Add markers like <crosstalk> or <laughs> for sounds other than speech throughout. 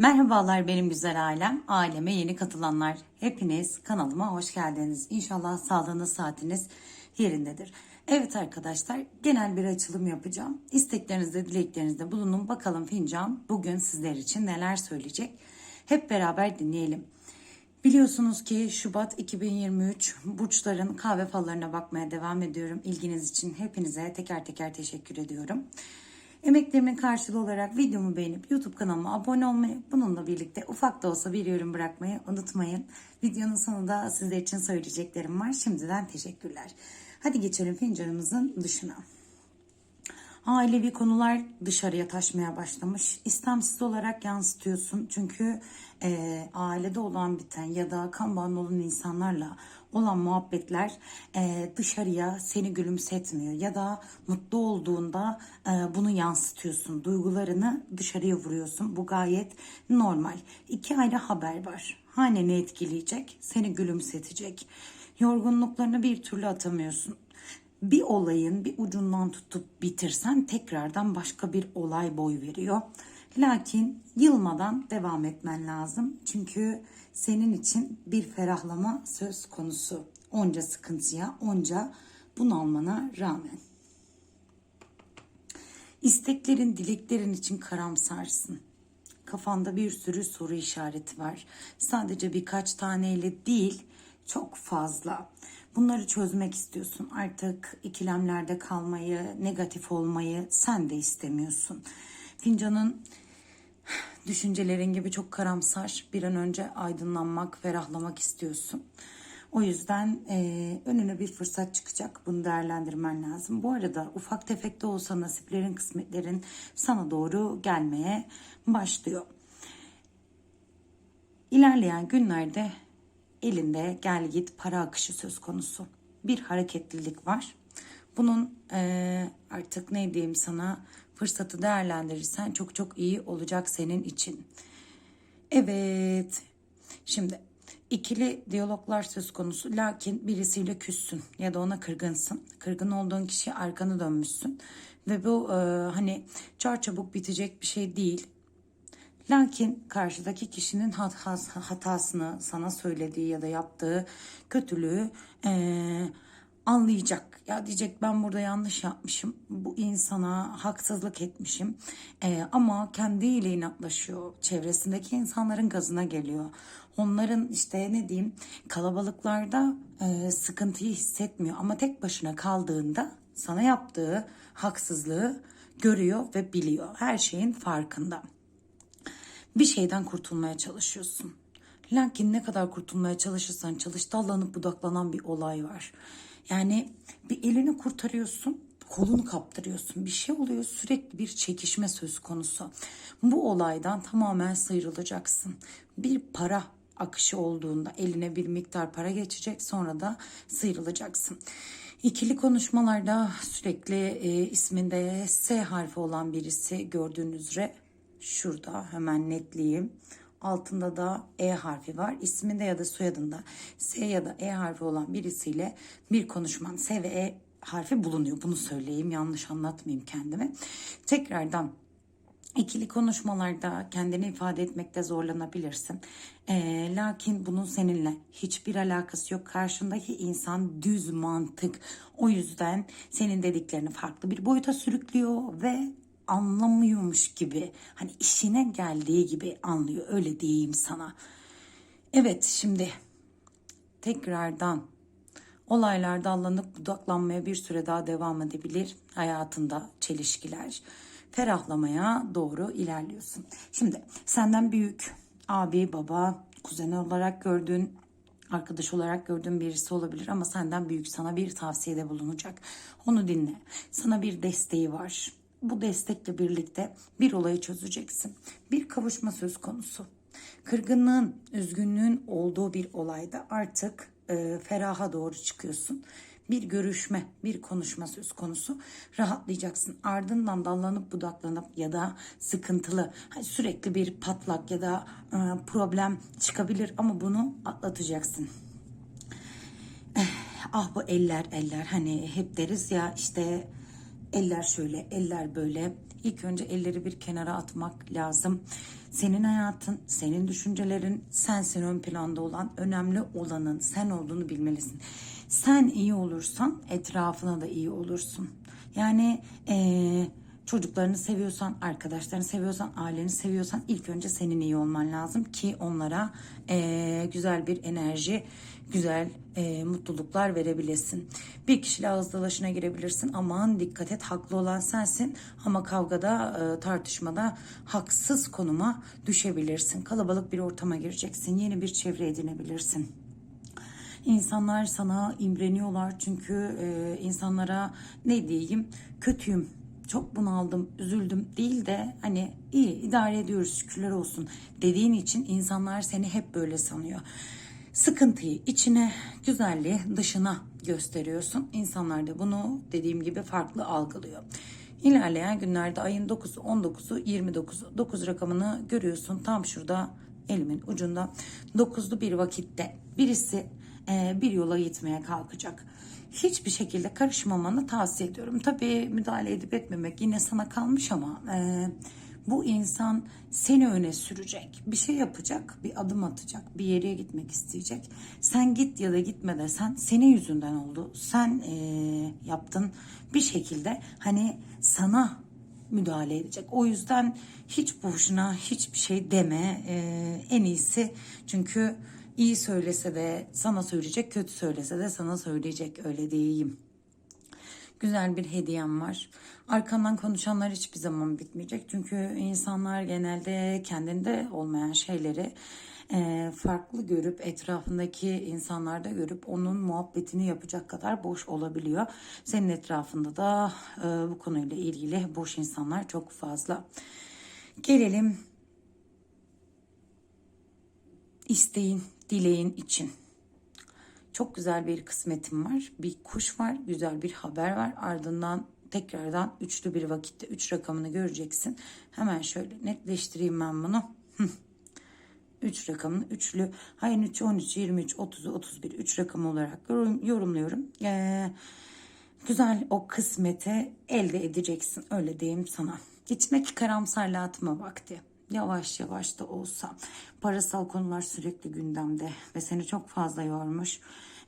Merhabalar benim güzel ailem, aileme yeni katılanlar. Hepiniz kanalıma hoş geldiniz. İnşallah sağlığınız, saatiniz yerindedir. Evet arkadaşlar, genel bir açılım yapacağım. İsteklerinizde, dileklerinizde bulunun. Bakalım fincan bugün sizler için neler söyleyecek. Hep beraber dinleyelim. Biliyorsunuz ki Şubat 2023 burçların kahve fallarına bakmaya devam ediyorum. İlginiz için hepinize teker teker teşekkür ediyorum. Emeklerimin karşılığı olarak videomu beğenip YouTube kanalıma abone olmayı, bununla birlikte ufak da olsa bir yorum bırakmayı unutmayın. Videonun sonunda sizler için söyleyeceklerim var. Şimdiden teşekkürler. Hadi geçelim fincanımızın dışına. Ailevi konular dışarıya taşmaya başlamış. İstemsiz olarak yansıtıyorsun. Çünkü e, ailede olan biten ya da kan bağında olan insanlarla olan muhabbetler e, dışarıya seni gülümsetmiyor. Ya da mutlu olduğunda e, bunu yansıtıyorsun. Duygularını dışarıya vuruyorsun. Bu gayet normal. İki ayrı haber var. Haneni etkileyecek, seni gülümsetecek. Yorgunluklarını bir türlü atamıyorsun bir olayın bir ucundan tutup bitirsen tekrardan başka bir olay boy veriyor. Lakin yılmadan devam etmen lazım. Çünkü senin için bir ferahlama söz konusu. Onca sıkıntıya, onca bunalmana rağmen. İsteklerin, dileklerin için karamsarsın. Kafanda bir sürü soru işareti var. Sadece birkaç taneyle değil, çok fazla. Bunları çözmek istiyorsun. Artık ikilemlerde kalmayı, negatif olmayı sen de istemiyorsun. Fincanın düşüncelerin gibi çok karamsar. Bir an önce aydınlanmak, ferahlamak istiyorsun. O yüzden e, önüne bir fırsat çıkacak. Bunu değerlendirmen lazım. Bu arada ufak tefek de olsa nasiplerin, kısmetlerin sana doğru gelmeye başlıyor. İlerleyen günlerde elinde gel git para akışı söz konusu. Bir hareketlilik var. Bunun e, artık ne diyeyim sana fırsatı değerlendirirsen çok çok iyi olacak senin için. Evet. Şimdi ikili diyaloglar söz konusu lakin birisiyle küssün ya da ona kırgınsın. Kırgın olduğun kişi arkanı dönmüşsün ve bu e, hani çar çabuk bitecek bir şey değil. Lakin karşıdaki kişinin hatasını sana söylediği ya da yaptığı kötülüğü ee, anlayacak. Ya diyecek ben burada yanlış yapmışım. Bu insana haksızlık etmişim. Ee, ama kendiyle inatlaşıyor. Çevresindeki insanların gazına geliyor. Onların işte ne diyeyim kalabalıklarda e, sıkıntıyı hissetmiyor. Ama tek başına kaldığında sana yaptığı haksızlığı görüyor ve biliyor. Her şeyin farkında bir şeyden kurtulmaya çalışıyorsun. Lakin ne kadar kurtulmaya çalışırsan çalış dallanıp budaklanan bir olay var. Yani bir elini kurtarıyorsun kolunu kaptırıyorsun. Bir şey oluyor sürekli bir çekişme söz konusu. Bu olaydan tamamen sıyrılacaksın. Bir para akışı olduğunda eline bir miktar para geçecek sonra da sıyrılacaksın. İkili konuşmalarda sürekli e, isminde S harfi olan birisi gördüğünüz üzere şurada hemen netleyeyim. Altında da E harfi var. İsminde ya da soyadında S ya da E harfi olan birisiyle bir konuşman S ve E harfi bulunuyor. Bunu söyleyeyim yanlış anlatmayayım kendimi. Tekrardan İkili konuşmalarda kendini ifade etmekte zorlanabilirsin. E, lakin bunun seninle hiçbir alakası yok. Karşındaki insan düz mantık. O yüzden senin dediklerini farklı bir boyuta sürüklüyor ve anlamıyormuş gibi hani işine geldiği gibi anlıyor öyle diyeyim sana. Evet şimdi tekrardan olaylar dallanıp budaklanmaya bir süre daha devam edebilir hayatında çelişkiler ferahlamaya doğru ilerliyorsun. Şimdi senden büyük abi baba kuzen olarak gördüğün arkadaş olarak gördüğün birisi olabilir ama senden büyük sana bir tavsiyede bulunacak. Onu dinle. Sana bir desteği var bu destekle birlikte bir olayı çözeceksin. Bir kavuşma söz konusu. Kırgınlığın, üzgünlüğün olduğu bir olayda artık e, feraha doğru çıkıyorsun. Bir görüşme, bir konuşma söz konusu. Rahatlayacaksın. Ardından dallanıp budaklanıp ya da sıkıntılı, hani sürekli bir patlak ya da e, problem çıkabilir ama bunu atlatacaksın. Eh, ah bu eller eller hani hep deriz ya işte Eller şöyle, eller böyle. İlk önce elleri bir kenara atmak lazım. Senin hayatın, senin düşüncelerin, sensin ön planda olan, önemli olanın sen olduğunu bilmelisin. Sen iyi olursan etrafına da iyi olursun. Yani eee çocuklarını seviyorsan, arkadaşlarını seviyorsan, aileni seviyorsan ilk önce senin iyi olman lazım ki onlara eee, güzel bir enerji, güzel eee, mutluluklar verebilesin. Bir kişiyle ağız dalaşına girebilirsin. Aman dikkat et haklı olan sensin ama kavgada, eee, tartışmada haksız konuma düşebilirsin. Kalabalık bir ortama gireceksin. Yeni bir çevre edinebilirsin. İnsanlar sana imreniyorlar çünkü e, insanlara ne diyeyim kötüyüm çok bunaldım üzüldüm değil de hani iyi idare ediyoruz şükürler olsun dediğin için insanlar seni hep böyle sanıyor. Sıkıntıyı içine güzelliği dışına gösteriyorsun. İnsanlar da bunu dediğim gibi farklı algılıyor. İlerleyen günlerde ayın 9'u 19'u 29'u 9 rakamını görüyorsun tam şurada elimin ucunda 9'lu bir vakitte birisi e, bir yola gitmeye kalkacak. Hiçbir şekilde karışmamanı tavsiye ediyorum. Tabii müdahale edip etmemek yine sana kalmış ama e, bu insan seni öne sürecek. Bir şey yapacak, bir adım atacak, bir yere gitmek isteyecek. Sen git ya da gitme desen senin yüzünden oldu. Sen e, yaptın bir şekilde hani sana müdahale edecek. O yüzden hiç boşuna hiçbir şey deme. E, en iyisi çünkü iyi söylese de sana söyleyecek, kötü söylese de sana söyleyecek öyle diyeyim. Güzel bir hediyem var. Arkandan konuşanlar hiçbir zaman bitmeyecek. Çünkü insanlar genelde kendinde olmayan şeyleri e, farklı görüp etrafındaki insanlarda görüp onun muhabbetini yapacak kadar boş olabiliyor. Senin etrafında da e, bu konuyla ilgili boş insanlar çok fazla. Gelelim isteğin, dileğin için. Çok güzel bir kısmetim var. Bir kuş var, güzel bir haber var. Ardından tekrardan üçlü bir vakitte üç rakamını göreceksin. Hemen şöyle netleştireyim ben bunu. <laughs> 3 rakamını üçlü hayır 3 13 23 30 31 3 rakamı olarak yorum- yorumluyorum. Ee, güzel o kısmeti elde edeceksin öyle diyeyim sana. İçindeki karamsarlığa atma vakti. Yavaş yavaş da olsa parasal konular sürekli gündemde ve seni çok fazla yormuş.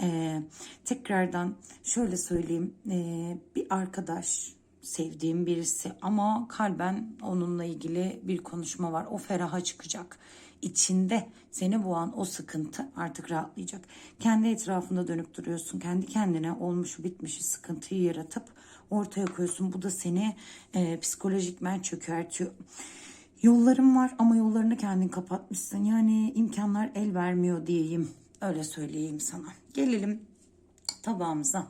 Ee, tekrardan şöyle söyleyeyim ee, bir arkadaş sevdiğim birisi ama kalben onunla ilgili bir konuşma var. O feraha çıkacak. İçinde seni boğan o sıkıntı artık rahatlayacak. Kendi etrafında dönüp duruyorsun. Kendi kendine olmuş bitmişi sıkıntıyı yaratıp ortaya koyuyorsun. Bu da seni e, psikolojikmen çökertiyor. Yollarım var ama yollarını kendin kapatmışsın. Yani imkanlar el vermiyor diyeyim. Öyle söyleyeyim sana. Gelelim tabağımıza.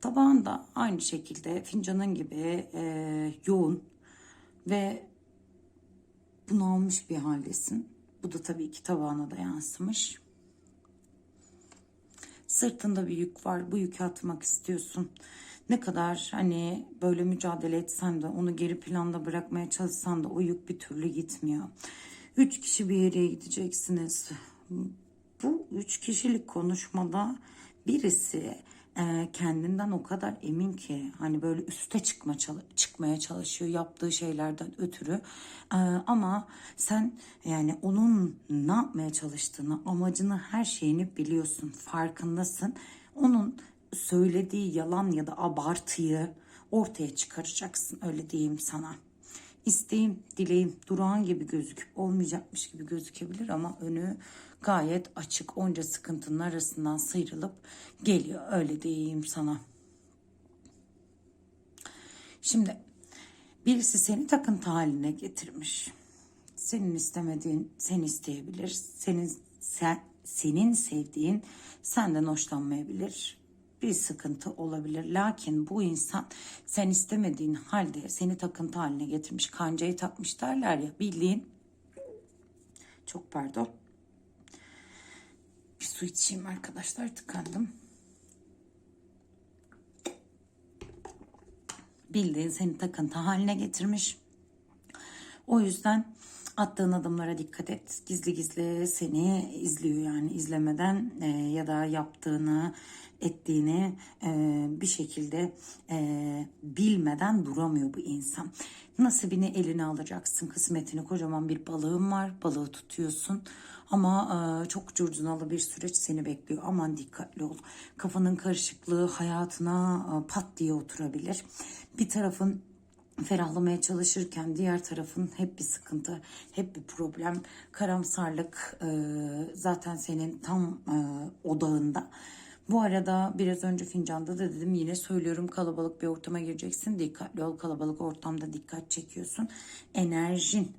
Tabağın da aynı şekilde fincanın gibi e, yoğun ve bunalmış bir haldesin. Bu da tabii ki tabağına da yansımış. Sırtında bir yük var. Bu yükü atmak istiyorsun. Ne kadar hani böyle mücadele etsen de onu geri planda bırakmaya çalışsan da o yük bir türlü gitmiyor. Üç kişi bir yere gideceksiniz. Bu üç kişilik konuşmada birisi e, kendinden o kadar emin ki hani böyle üste çıkma çıkmaya çalışıyor yaptığı şeylerden ötürü E, ama sen yani onun ne yapmaya çalıştığını amacını her şeyini biliyorsun farkındasın onun söylediği yalan ya da abartıyı ortaya çıkaracaksın öyle diyeyim sana. İsteğim, dileğim durağan gibi gözüküp olmayacakmış gibi gözükebilir ama önü gayet açık. Onca sıkıntının arasından sıyrılıp geliyor öyle diyeyim sana. Şimdi birisi seni takıntı haline getirmiş. Senin istemediğin sen isteyebilir. Senin sen senin sevdiğin senden hoşlanmayabilir. Bir sıkıntı olabilir. Lakin bu insan sen istemediğin halde seni takıntı haline getirmiş. Kancayı takmış derler ya bildiğin. Çok pardon. Bir su içeyim arkadaşlar tıkandım. Bildiğin seni takıntı haline getirmiş. O yüzden Attığın adımlara dikkat et. Gizli gizli seni izliyor yani izlemeden e, ya da yaptığını ettiğini e, bir şekilde e, bilmeden duramıyor bu insan. Nasibini eline alacaksın. Kısmetini kocaman bir balığın var. Balığı tutuyorsun. Ama e, çok curcunalı bir süreç seni bekliyor. Aman dikkatli ol. Kafanın karışıklığı hayatına e, pat diye oturabilir. Bir tarafın ferahlamaya çalışırken diğer tarafın hep bir sıkıntı, hep bir problem, karamsarlık e, zaten senin tam e, odağında. Bu arada biraz önce fincanda da dedim yine söylüyorum kalabalık bir ortama gireceksin. Dikkatli ol kalabalık ortamda dikkat çekiyorsun. Enerjin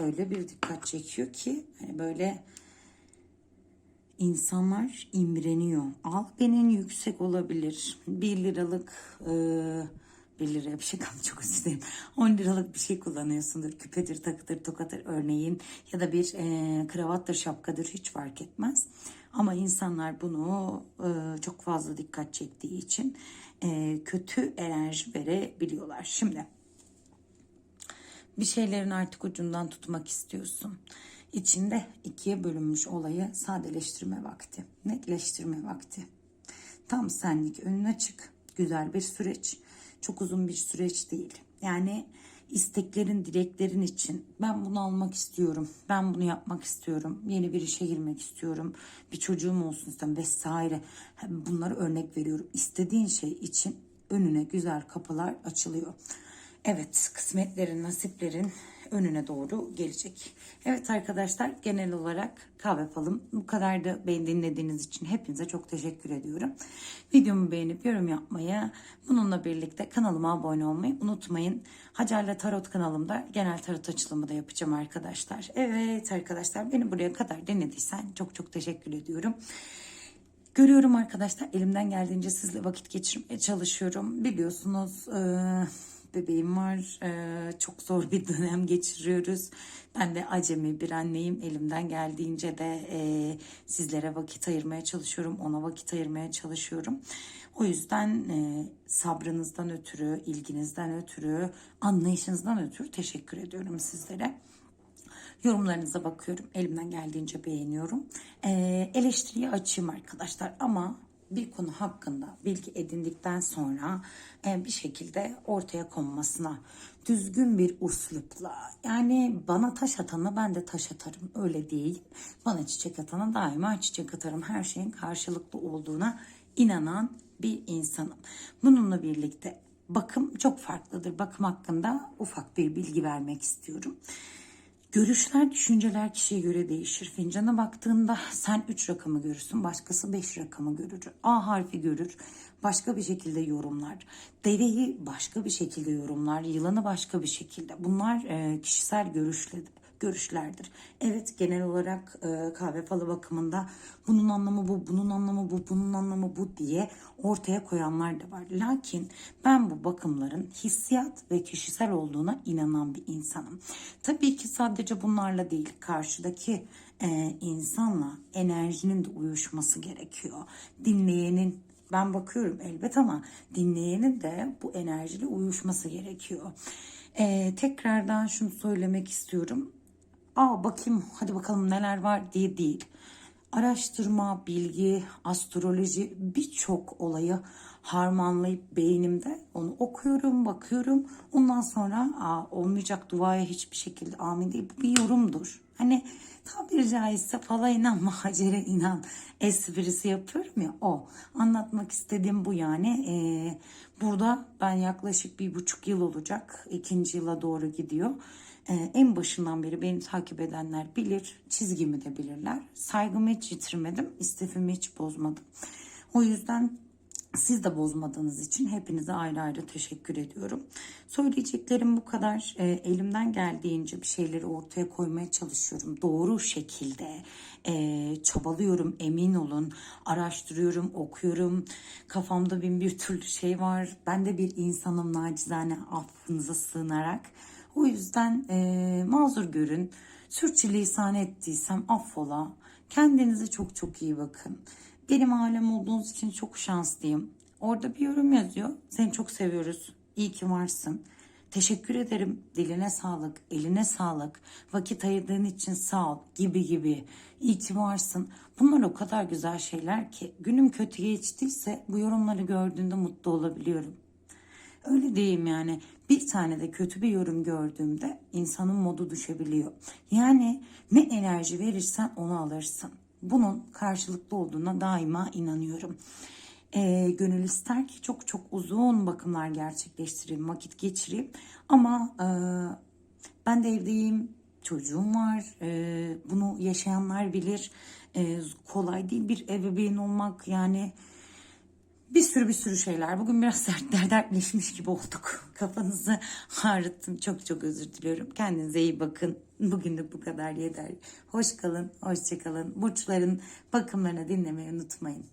böyle bir dikkat çekiyor ki hani böyle insanlar imreniyor. Albenin yüksek olabilir. 1 liralık e, 1 liraya bir şey kaldı çok özür dilerim. 10 liralık bir şey kullanıyorsundur. Küpedir, takıdır, tokadır örneğin. Ya da bir e, kravattır, şapkadır hiç fark etmez. Ama insanlar bunu e, çok fazla dikkat çektiği için e, kötü enerji verebiliyorlar. Şimdi bir şeylerin artık ucundan tutmak istiyorsun. İçinde ikiye bölünmüş olayı sadeleştirme vakti, netleştirme vakti. Tam senlik önün açık, güzel bir süreç. Çok uzun bir süreç değil. Yani isteklerin, dileklerin için ben bunu almak istiyorum, ben bunu yapmak istiyorum, yeni bir işe girmek istiyorum, bir çocuğum olsun istiyorum vesaire. Bunları örnek veriyorum. İstediğin şey için önüne güzel kapılar açılıyor. Evet, kısmetlerin, nasiplerin önüne doğru gelecek. Evet arkadaşlar genel olarak kahve falım bu kadar da beni dinlediğiniz için hepinize çok teşekkür ediyorum. Videomu beğenip yorum yapmayı, bununla birlikte kanalıma abone olmayı unutmayın. Hacer'le Tarot kanalımda genel tarot açılımı da yapacağım arkadaşlar. Evet arkadaşlar beni buraya kadar dinlediysen çok çok teşekkür ediyorum. Görüyorum arkadaşlar elimden geldiğince sizle vakit geçirmeye çalışıyorum. Biliyorsunuz bebeğim var. Ee, çok zor bir dönem geçiriyoruz. Ben de acemi bir anneyim. Elimden geldiğince de e, sizlere vakit ayırmaya çalışıyorum. Ona vakit ayırmaya çalışıyorum. O yüzden e, sabrınızdan ötürü, ilginizden ötürü, anlayışınızdan ötürü teşekkür ediyorum sizlere. Yorumlarınıza bakıyorum. Elimden geldiğince beğeniyorum. E, eleştiriye açayım arkadaşlar ama bir konu hakkında bilgi edindikten sonra e, bir şekilde ortaya konmasına düzgün bir uslupla yani bana taş atana ben de taş atarım öyle değil. Bana çiçek atana daima çiçek atarım. Her şeyin karşılıklı olduğuna inanan bir insanım. Bununla birlikte bakım çok farklıdır. Bakım hakkında ufak bir bilgi vermek istiyorum. Görüşler, düşünceler kişiye göre değişir. Fincana baktığında sen 3 rakamı görürsün, başkası 5 rakamı görür. A harfi görür, başka bir şekilde yorumlar. Deveyi başka bir şekilde yorumlar, yılanı başka bir şekilde. Bunlar e, kişisel görüşler görüşlerdir. Evet genel olarak e, kahve falı bakımında bunun anlamı bu, bunun anlamı bu, bunun anlamı bu diye ortaya koyanlar da var. Lakin ben bu bakımların hissiyat ve kişisel olduğuna inanan bir insanım. Tabii ki sadece bunlarla değil karşıdaki e, insanla enerjinin de uyuşması gerekiyor. Dinleyenin ben bakıyorum elbet ama dinleyenin de bu enerjiyle uyuşması gerekiyor. Ee, tekrardan şunu söylemek istiyorum aa bakayım hadi bakalım neler var diye değil. Araştırma, bilgi, astroloji birçok olayı harmanlayıp beynimde onu okuyorum, bakıyorum. Ondan sonra aa, olmayacak duaya hiçbir şekilde amin değil. Bu bir yorumdur. Hani tabiri caizse fala inanma, <laughs> hacere inan esprisi yapıyorum ya o. Anlatmak istediğim bu yani. Ee, burada ben yaklaşık bir buçuk yıl olacak. ikinci yıla doğru gidiyor. Ee, en başından beri beni takip edenler bilir, çizgimi de bilirler. Saygımı hiç yitirmedim, istifimi hiç bozmadım. O yüzden siz de bozmadığınız için hepinize ayrı ayrı teşekkür ediyorum. Söyleyeceklerim bu kadar. E, elimden geldiğince bir şeyleri ortaya koymaya çalışıyorum. Doğru şekilde e, çabalıyorum emin olun. Araştırıyorum, okuyorum. Kafamda bin bir türlü şey var. Ben de bir insanım nacizane affınıza sığınarak. O yüzden e, mazur görün. Sürçülisan ettiysem affola. Kendinize çok çok iyi bakın. Benim alem olduğunuz için çok şanslıyım. Orada bir yorum yazıyor. Seni çok seviyoruz. İyi ki varsın. teşekkür ederim, diline sağlık, eline sağlık, vakit ayırdığın için sağ ol gibi gibi. İyi ki varsın. Bunlar o kadar güzel şeyler ki günüm kötü geçtiyse bu yorumları gördüğünde mutlu olabiliyorum. Öyle diyeyim yani. Bir tane de kötü bir yorum gördüğümde insanın modu düşebiliyor. Yani ne enerji verirsen onu alırsın. Bunun karşılıklı olduğuna daima inanıyorum. Ee, gönül ister ki çok çok uzun bakımlar gerçekleştireyim, vakit geçireyim. Ama e, ben de evdeyim, çocuğum var. E, bunu yaşayanlar bilir. E, kolay değil bir ebeveyn olmak yani bir sürü bir sürü şeyler. Bugün biraz dertler dertleşmiş gibi olduk. <laughs> Kafanızı ağrıttım. Çok çok özür diliyorum. Kendinize iyi bakın. Bugünlük bu kadar yeter. Hoş kalın, hoşça kalın. Burçların bakımlarını dinlemeyi unutmayın.